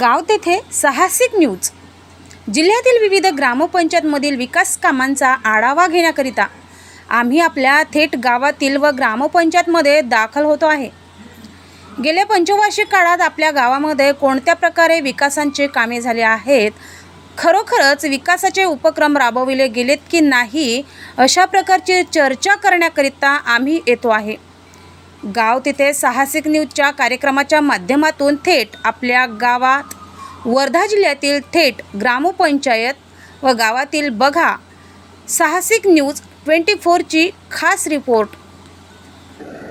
गाव तेथे साहसिक न्यूज. जिल्ह्यातील विविध ग्रामपंचायतमधील विकास कामांचा आढावा घेण्याकरिता आम्ही आपल्या थेट गावातील व ग्रामपंचायतमध्ये दाखल होतो आहे. गेल्या पंचवार्षिक काळात आपल्या गावामध्ये कोणत्या प्रकारे विकासांचे कामे झाले आहेत? खरोखरच विकासाचे उपक्रम राबविले गेलेत की नाही? अशा प्रकारची चर्चा करण्याकरिता आम्ही येतो आहे. गाव तिथे साहसिक न्यूजच्या कार्यक्रमाच्या माध्यमातून थेट आपल्या गावात वर्धा जिल्ह्यातील थेट ग्रामपंचायत व गावातील बघा साहसिक न्यूज ट्वेंटी फोरची खास रिपोर्ट.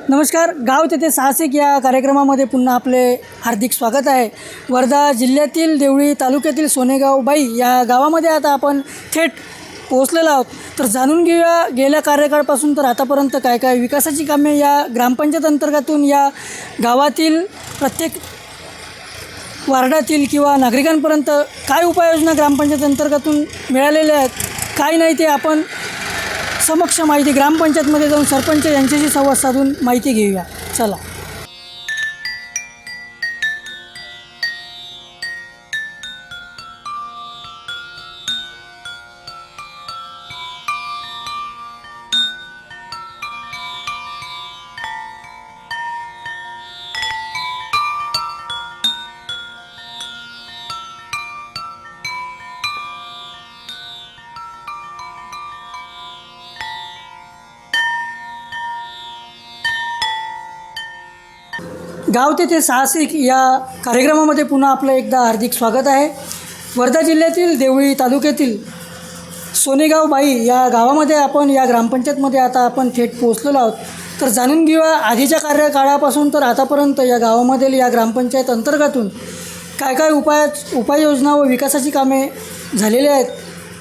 नमस्कार गाव तेथे साहसिक या कार्यक्रमामध्ये पुन्हा आपले हार्दिक स्वागत आहे. वर्धा जिल्ह्यातील देवळी तालुक्यातील सोनेगाव बाई या गावामध्ये आता आपण थेट पोहोचलेलो आहोत. तर जाणून घेऊया गेल्या कार्यकाळपासून तर आतापर्यंत काय काय विकासाची कामे या ग्रामपंचायत अंतर्गतून या गावातील प्रत्येक वार्डातील किंवा नागरिकांपर्यंत काय उपाययोजना ग्रामपंचायत अंतर्गतून मिळालेल्या आहेत काय नाही ते आपण समक्ष माहिती ग्रामपंचायतमध्ये जाऊन सरपंच यांच्याशी संवाद साधून माहिती घेऊया. चला. गाव तेथे साहसिक या कार्यक्रमामध्ये पुन्हा आपलं एकदा हार्दिक स्वागत आहे. वर्धा जिल्ह्यातील देवळी तालुक्यातील सोनेगाव बाई या गावामध्ये आपण या ग्रामपंचायतमध्ये आता आपण थेट पोहोचलेलो आहोत. तर जाणून घेऊया आधीच्या कार्यकाळापासून तर आतापर्यंत या गावामधील या ग्रामपंचायत अंतर्गतून काय काय उपाय उपाययोजना व विकासाची कामे झालेली आहेत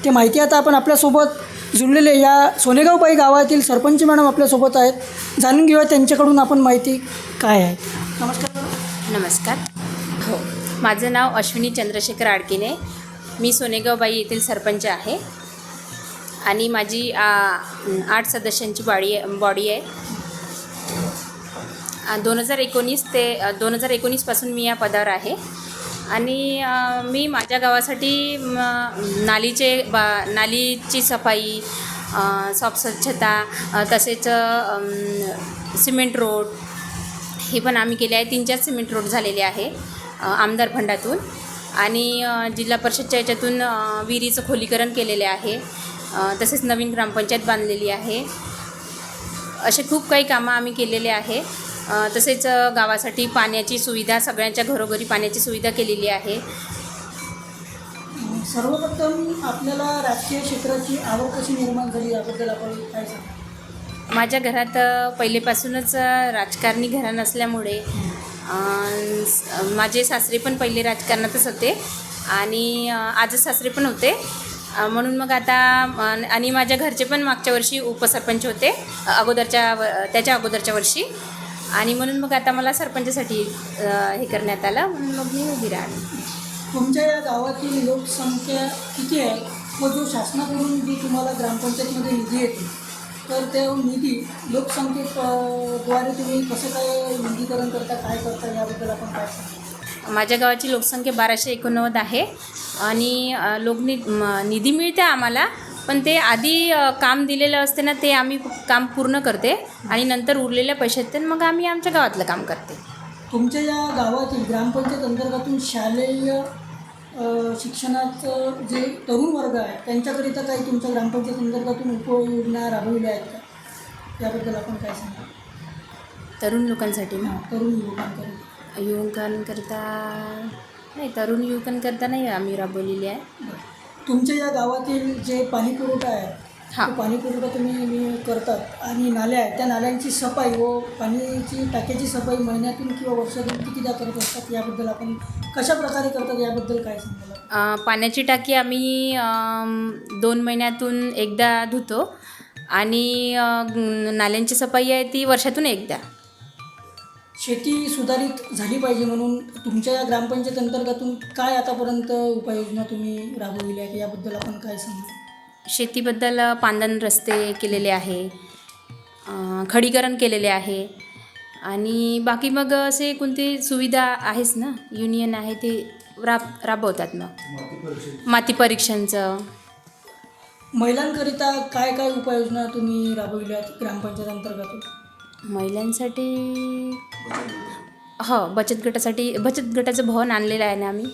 ते माहिती आता आपण आपल्यासोबत जुळलेले या सोनेगाव बाई गावातील सरपंच मॅडम आपल्यासोबत आहेत. जाणून घेऊया त्यांच्याकडून आपण माहिती काय आहे. नमस्कार. नमस्कार. हो. माझं नाव अश्विनी चंद्रशेखर आडकिने. मी सोनेगावबाई येथील सरपंच आहे. आणि माझी आ, आठ सदस्यांची बॉडी बॉडी आहे. दोन हजार एकोणीस ते दोन हजार एकोणीसपासून मी या पदावर आहे. आणि मी माझ्या गावासाठी नालीचे बा नालीची सफाई अ, सॉफ्ट स्वच्छता तसेच सिमेंट रोड हे पण आम्ही केले आहे. तीन चार सिमेंट रोड झालेले आहे आमदार फंडातून. आणि जिल्हा परिषदच्या याच्यातून विहिरीचं खोलीकरण केलेले आहे तसेच नवीन ग्रामपंचायत बांधलेली आहे. असे खूप काही कामं आम्ही केलेले आहे. तसेच गावासाठी पाण्याची सुविधा सगळ्यांच्या घरोघरी पाण्याची सुविधा केलेली आहे. सर्वप्रथम आपल्याला राजकीय क्षेत्राची आवड कशी निर्माण झाली याबद्दल आपण काय सांगतो माझ्या घरात पहिलेपासूनच राजकारणी घराणं नसल्यामुळे माझे सासरे पण पहिले राजकारणातच होते आणि आज आजच सासरे पण होते. म्हणून मग आता आणि माझ्या घरचे पण मागच्या वर्षी उपसरपंच होते अगोदरच्या व- त्याच्या अगोदरच्या वर्षी. आणि म्हणून मग आता मला सरपंचासाठी हे करण्यात आलं म्हणून मग मी उभी राहिली तुमच्या या गावातील लोकसंख्या किती आहे? व जो शासनाकडून जी तुम्हाला ग्रामपंचायतीमध्ये निधी येते तर त्या निधी लोकसंख्येद्वारे तुम्ही कसं काय निधीकरण करता काय करता याबद्दल आपण काय माझ्या गावाची लोकसंख्या बाराशे एकोणनव्वद आहे आणि लोकनि निधी मिळते आम्हाला पण ते आधी काम दिलेलं असते ना ते आम्ही काम पूर्ण करते आणि नंतर उरलेल्या पैशात मग आम्ही आमच्या गावातलं काम करते. तुमच्या या गावातील ग्रामपंचायत अंतर्गतून शालेय शिक्षणाचं जे तरुण वर्ग आहे त्यांच्याकरिता काही तुमच्या ग्रामपंचायत अंतर्गतून उपयोजना राबविल्या आहेत का? याबद्दल आपण काय सांगा तरुण लोकांसाठी ना? तरुण युवकांकरिता युवकांकरता नाही तरुण युवकांकरता नाही आम्ही राबवलेली आहे. तुमच्या या गावातील जे पाणी पुरवठा आहे हां. तो पाणी पुरवठा तुम्ही करतात. आणि नाल्या आहेत. त्या नाल्यांची सफाई व पाण्याची टाक्याची सफाई महिन्यातून किंवा वर्षातून कितीदा करत असतात याबद्दल आपण कशा प्रकारे करतात याबद्दल काय सांगाल? अ, पाण्याची टाकी आम्ही दोन महिन्यातून एकदा धुतो. आणि नाल्यांची सफाई आहे ती वर्षातून एकदा. शेती सुधारित झाली पाहिजे म्हणून तुमच्या या ग्रामपंचायत अंतर्गतून काय आतापर्यंत उपाययोजना तुम्ही राबवलेल्या आहेत याबद्दल आपण काय सांगा शेतीबद्दल पांदन रस्ते केलेले आहे खडीकरण केलेले आहे आणि बाकी मग असे कोणते सुविधा आहेच ना? युनियन आहे ते राब राबवतात मग. माती परीक्षणचं. महिलांकरिता काय काय उपाययोजना तुम्ही राबविल्यात ग्रामपंचायत अंतर्गत? महिलांसाठी हो बचत गटासाठी बचत गटाचं भवन आणलेलं आहे ना आम्ही.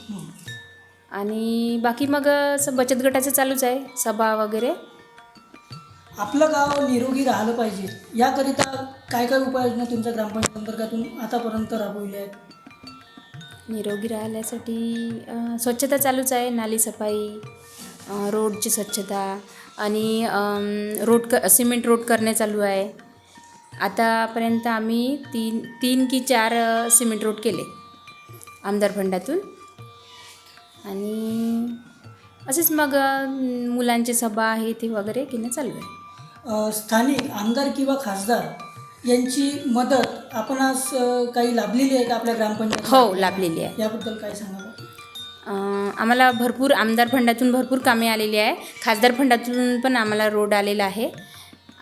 आणि बाकी मग असं बचत गटाचं चालूच आहे सभा वगैरे. आपलं गाव निरोगी राहिलं पाहिजे. याकरिता काय काय उपाययोजना तुमच्या ग्रामपंचायत आतापर्यंत राबविल्या आहेत? निरोगी राहण्यासाठी अं, स्वच्छता चालूच आहे नाली सफाई अं, रोडची स्वच्छता आणि रोड क सिमेंट रोड करणे चालू आहे. आतापर्यंत आम्ही तीन तीन की चार अं, सिमेंट रोड केले. आमदार फंडातून. आणि असेच मग मुलांची सभा आहे ते वगैरे घेणं चालू आहे. स्थानिक आमदार किंवा खासदार यांची मदत आपण आज काही लाभलेली आहे का आपल्या ग्रामपंचायत हो लाभलेली आहे. याबद्दल काय सांगावं अं, आम्हाला भरपूर आमदार फंडातून भरपूर कामे आलेली आहे. खासदार फंडातून पण आम्हाला रोड आलेला आहे.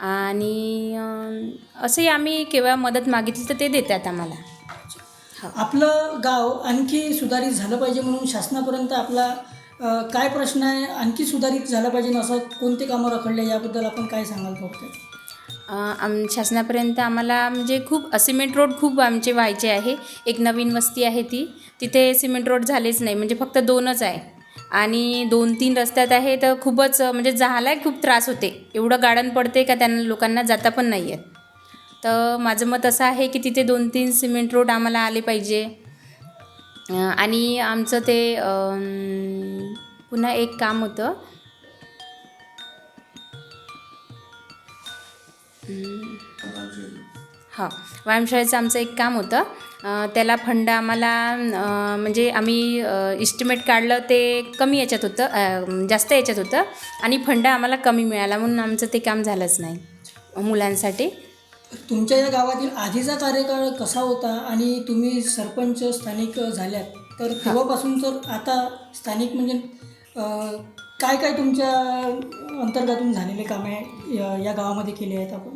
आणि असंही आम्ही केव्हा मदत मागितली तर ते देतात आम्हाला. आपलं गाव आणखी सुधारित झालं पाहिजे म्हणून शासनापर्यंत आपला काय प्रश्न आहे आणखी सुधारित झालं पाहिजे असं कोणते कामं रखडले याबद्दल आपण काय सांगाल फक्त आम शासनापर्यंत आम्हाला म्हणजे खूप सिमेंट रोड खूप आमचे व्हायचे आहे. एक नवीन वस्ती आहे ती. तिथे सिमेंट रोड झालेच नाही. म्हणजे फक्त दोनच आहे. आणि दोन तीन रस्त्यात आहे तर खूपच म्हणजे जायला खूप त्रास होते. एवढं गाडन पडते का त्यांना लोकांना जाता पण नाही येत तर माझं मत असं आहे की तिथे दोन तीन सिमेंट रोड आम्हाला आले पाहिजे. आणि आमचं ते पुन्हा एक काम होतं. हां. व्यायामशाळेचं आमचं एक काम होतं. त्याला फंड आम्हाला म्हणजे आम्ही इस्टिमेट काढलं ते कमी याच्यात होतं जास्त याच्यात होतं. आणि फंड आम्हाला कमी मिळाला म्हणून आमचं ते काम झालंच नाही मुलांसाठी. तुमच्या या गावातील आधीचा कार्यकाळ कसा होता आणि तुम्ही सरपंच स्थानिक झाल्यात तर तेव्हापासून तर आता स्थानिक म्हणजे काय काय तुमच्या अंतर्गतून झालेले कामे या या गावामध्ये केले आहेत आपण?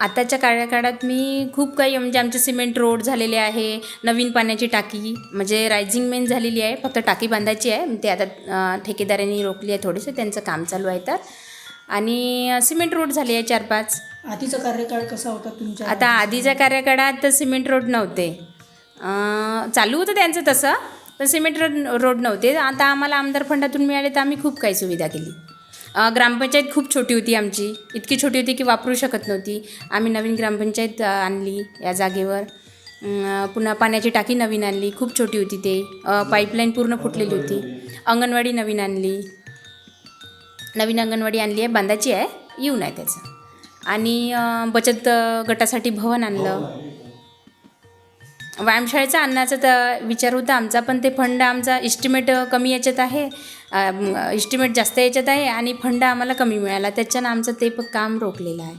आताच्या कार्यकाळात मी खूप काही म्हणजे आमचे सिमेंट रोड झालेले आहे नवीन पाण्याची टाकी म्हणजे रायझिंग मेन झालेली आहे फक्त टाकी बांधायची आहे ते आता ठेकेदारांनी रोखली आहे थोडीसं त्यांचं काम चालू आहे तर. आणि सिमेंट रोड झाली आहे चार पाच. आधीचा कार्यकाळ कसा होता तुमच्या? आता आधीच्या कार्यकाळात सिमेंट रोड नव्हते. चालू होतं त्यांचं तसं पण सिमेंट रोड रोड नव्हते. आता आम्हाला आमदार फंडातून मिळाले तर आम्ही खूप काही सुविधा केली. ग्रामपंचायत खूप छोटी होती आमची. इतकी छोटी होती की वापरू शकत नव्हती. आम्ही नवीन ग्रामपंचायत आणली या जागेवर. पुन्हा पाण्याची टाकी नवीन आणली. खूप छोटी होती ते. पाईपलाईन पूर्ण फुटलेली होती. अंगणवाडी नवीन आणली. नवीन अंगणवाडी आणली आहे बांधाची आहे. येऊन आहे त्याचं. आणि बचत गटासाठी भवन आणलं. व्यायामशाळेचा आणण्याचा तर विचार होता आमचा पण ते फंड आमचा इस्टिमेट कमी याच्यात आहे. इस्टिमेट जास्त याच्यात आहे आणि फंड आम्हाला कमी मिळाला. त्याच्यानं आमचं ते पण काम रोखलेलं आहे.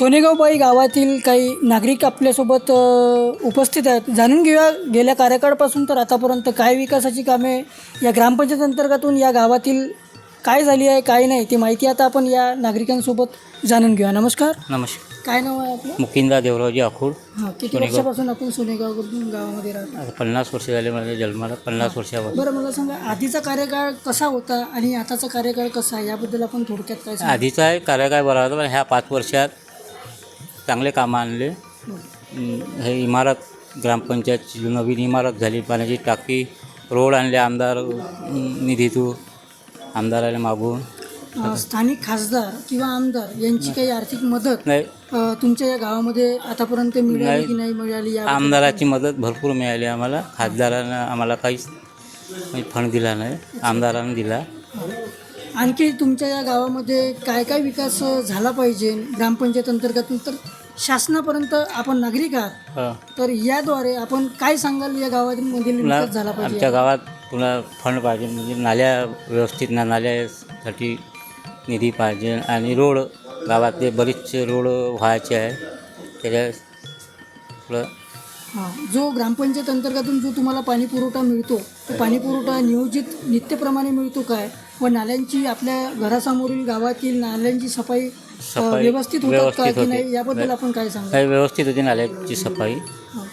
सोनेगावबाई गावातील काही नागरिक आपल्यासोबत उपस्थित आहेत. जाणून घेऊया गेल्या कार्यकाळापासून तर आतापर्यंत काय विकासाची कामे या ग्रामपंचायत अंतर्गतून या गावातील काय झाली आहे काय नाही ती माहिती आता आपण या नागरिकांसोबत जाणून घेऊया. नमस्कार. नमस्कार. काय नाव आहे आपलं? मुकिंदा देवरावजी आखूड हां किती सोनेगाव. वर्षापासून आपण सोनेगाव गावामध्ये राहतो? आता पन्नास वर्ष झाले माझ्या जन्माला पन्नास वर्षावर बरं मला सांगा आधीचा कार्यकाळ कसा होता आणि आताचा कार्यकाळ कसा आहे? याबद्दल आपण थोडक्यात काय सांगा? आधीचा आहे कार्य काय बरा होता पण ह्या पाच वर्षात चांगले कामं आणले. हे इमारत ग्रामपंचायतची नवीन इमारत झाली. पाण्याची टाकी रोड आणले आमदार निधीतून आमदाराला मागून. अ, स्थानिक खासदार किंवा आमदार यांची काही आर्थिक मदत नाही. अ, तुमच्या या गावामध्ये आतापर्यंत मिळाली. की नाही मिळाली या आमदाराची मदत भरपूर मिळाली आम्हाला. खासदारानं आम्हाला काहीच म्हणजे फंड दिला नाही. आमदारानं दिला. आणखी तुमच्या या गावामध्ये काय काय विकास झाला पाहिजे ग्रामपंचायत अंतर्गत तर शासनापर्यंत आपण नागरिक आहात. तर याद्वारे आपण काय सांगाल या गावामधील विकास झाला पाहिजे? आमच्या गावात पुन्हा फंड पाहिजे म्हणजे नाल्या व्यवस्थित ना नाल्यासाठी निधी पाहिजे आणि रोड गावातले बरेचसे रोड व्हायचे आहे. त्याच्या थोडं हां. जो ग्रामपंचायत अंतर्गतून जो तुम्हाला पाणी पुरवठा मिळतो तो पाणी पुरवठा नियोजित नित्यप्रमाणे मिळतो काय? व नाल्यांची आपल्या घरासमोरील गावातील नाल्यांची सफाई अ, सफाई व्यवस्थित होतात का व्यवस्थित की होते. नाही? याबद्दल आपण काय सांगा काही व्यवस्थित होती नाल्याची सफाई.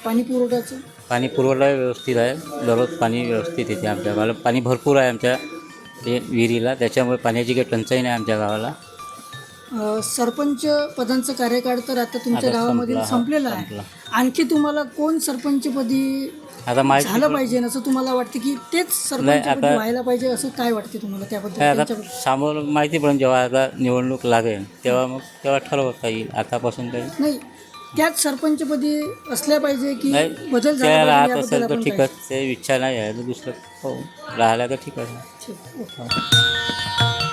पाणी पुरवठ्याचं? पाणी पुरवठा व्यवस्थित आहे. दररोज पाणी व्यवस्थित येते आमच्या गावाला. पाणी भरपूर आहे आमच्या ते विहिरीला. त्याच्यामुळे पाण्याची काही टंचाई नाही आमच्या गावाला. अ, सरपंच पदांचं कार्यकाळ तर आता तुमच्या आता गावामध्ये संपला, संपलेलं आहे. संपला. आणखी तुम्हाला कोण सरपंचपदी आता झालं पाहिजे असं तुम्हाला वाटतं की तेच सरपंच आता- व्हायला पाहिजे असं काय वाटते तुम्हाला त्याबद्दल काय आता त्यांच्याबद्दल? समोर माहिती पण जेव्हा आता निवडणूक लागेल तेव्हा मग तेव्हा ठरवता येईल आतापासून काही नाही त्याच सरपंचपदी असल्या पाहिजे की नाही बदल झाला पाहिजे राहत याबद्दल असेल तर आपण काय- ठीकच ते इच्छा नाही आहे तर दुसरं हो राहिला तर ठीक आहे ठीक, ओके.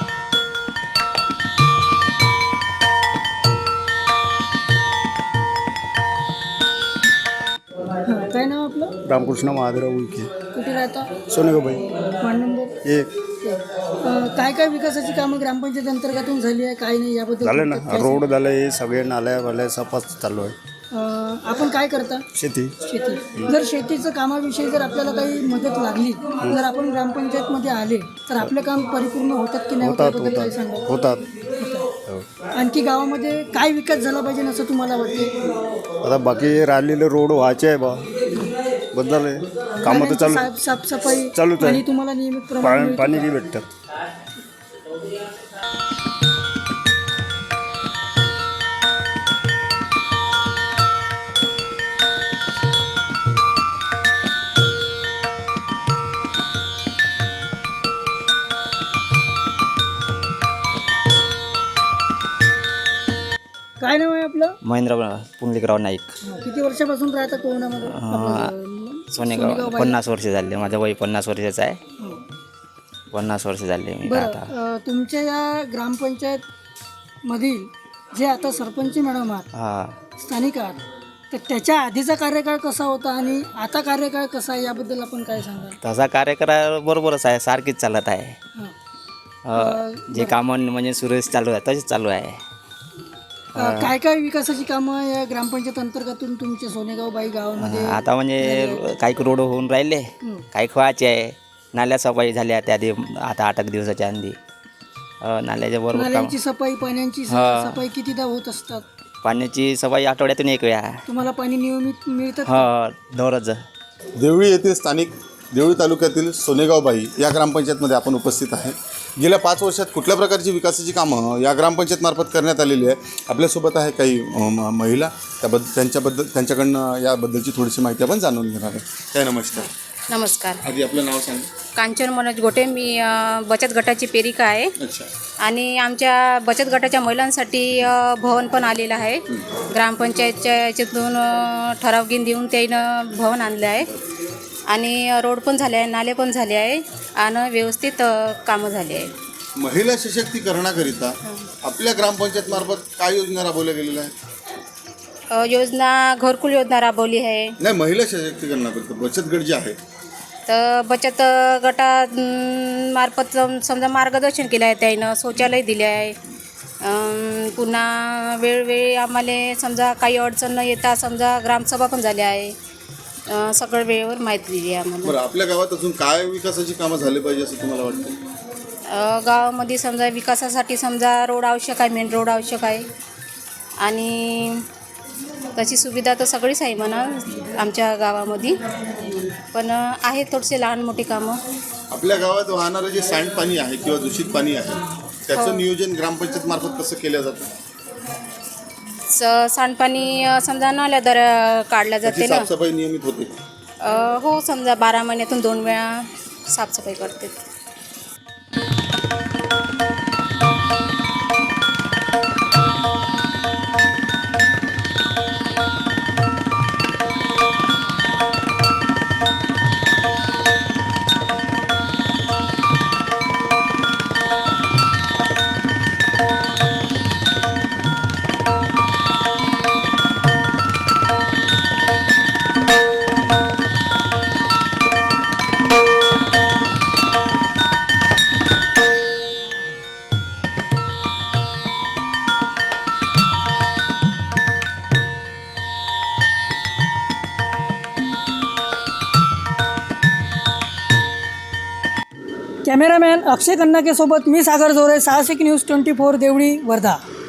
रामकृष्ण महादेवराव उईके कुठे राहता? Sonegabai ward number. एक. अं, काय काय विकासाची कामं ग्रामपंचायत अंतर्गतून झाली आहे? काय नाही याबद्दल झालं ना. काय रोड झालं हे सगळे नाल्या वाल्या सपास चालू आहे. सांग- अं, आपण काय करता? शेती. शेती. जर शेतीचं कामाविषयी जर आपल्याला काही मदत लागली जर आपण ग्रामपंचायतमध्ये आले तर आपलं काम परिपूर्ण होतात की नाही होत होतात याबद्दल काही होतात सांगा. होतात. होतात. हो. आणखी गावामध्ये काय विकास झाला पाहिजे असं तुम्हाला वाटते आता बाकी राहिलेले रोड व्हायचे आहे बा. बस झाले कामं तर चालू साफ साफसफाई चालूच आहे. आणि तुम्हाला नियमित पाणी बी भेटतात काय नाव आहे आपलं? महेंद्र पुंडलिकराव नाईक. हा, किती वर्षापासून राहता कोरोनामध्ये? आपलं, सोनेगाव. पन्नास वर्ष झाले. माझं वय पन्नास वर्षाचं आहे. हो. पन्नास वर्ष झाले मी आता तुमच्या या ग्रामपंचायत मधील जे आता सरपंच मॅडम आहात हा. स्थानिक आहात तर त्याच्या आधीचा कार्यकाळ कसा होता आणि आता कार्यकाळ कसा आहे याबद्दल आपण काय सांगाल? तसा कार्यक्रम बरोबरच आहे. सारखीच चालत आहे. जे कामं म्हणजे सुरेश चालू आहे तसेच चालू आहे. काय काय विकासाची कामं या ग्रामपंचायत अंतर्गतून तुमच्या सोनेगाव बाई गावामध्ये आता म्हणजे काही रोड होऊन राहिले. काही खवायचे आहे. नाल्या सफाई झाल्या त्या दि आता आठ एक दिवसाच्या आधी. नाल्याच्या बरोबर नाल्यांची सफाई पाण्याची हा. सफाई कितीदा होत असतात? पाण्याची सफाई आठवड्यातून एक वेळा. तुम्हाला पाणी नियमित मिळतं हो दररोज. देवळी येथील स्थानिक देवळी तालुक्यातील सोनेगावबाई या ग्रामपंचायतमध्ये आपण उपस्थित आहे. गेल्या पाच वर्षात कुठल्या प्रकारची विकासाची कामं या ग्रामपंचायतमार्फत करण्यात आलेली आहे? आपल्यासोबत आहे काही महिला. त्याबद्दल त्यांच्याबद्दल त्यांच्याकडनं याबद्दलची थोडीशी माहिती आपण जाणून घेणार आहे. काय नमस्कार. नमस्कार. आधी आपलं नाव सांग. कांचन मनोज गोटे. मी बचत गटाची पेरिका आहे. आणि आमच्या बचत गटाच्या महिलांसाठी भवन पण आलेलं आहे. ग्रामपंचायतच्या याच्यातून अ, ठराव घेऊन देऊन त्यानं भवन आणलं आहे. आणि रोड पण झाले आहे नाले पण झाले आहे आणि व्यवस्थित कामं झाली आहे महिला सशक्तीकरणाकरिता आपल्या ग्रामपंचायतमार्फत काय योजना राबवल्या गेलेल्या आहेत? अ, योजना घरकुल योजना राबवली आहे. नाही महिला सशक्तीकरणाकरिता बचत गट जे आहे तर बचत गटा अं, मार्फत सम- समजा मार्गदर्शन केलं आहे त्यानं शौचालय दिले आहे. अं, पुन्हा वेळोवेळी आम्हाला समजा काही अडचण न येता समजा ग्रामसभा पण झाल्या आहे. अं, सगळं वेळेवर माहिती दिली आम्हाला. बरं आपल्या गावात अजून काय विकासाची कामं झाली पाहिजे असं तुम्हाला वाटतं? अ, गावामध्ये समजा विकासासाठी समजा रोड आवश्यक आहे मेन रोड आवश्यक आहे. आणि तशी सुविधा तर सगळीच आहे म्हणा आमच्या गावामध्ये. पण आहे थोडेसे लहान मोठी कामं. आपल्या गावात वाहणारं जे सांडपाणी आहे किंवा दूषित पाणी आहे त्याचं नियोजन ग्रामपंचायत मार्फत कसं केलं जातं? सांडपाणी समजा नाल्या दर काढल्या जाते ना. साफसफाई नियमित होते. अ, हो समजा बारा महिन्यातून दोन वेळा साफसफाई करते. अक्षय कन्नाकेसोबत मी Sagar Jore Sahasik news twenty four Deoli Wardha.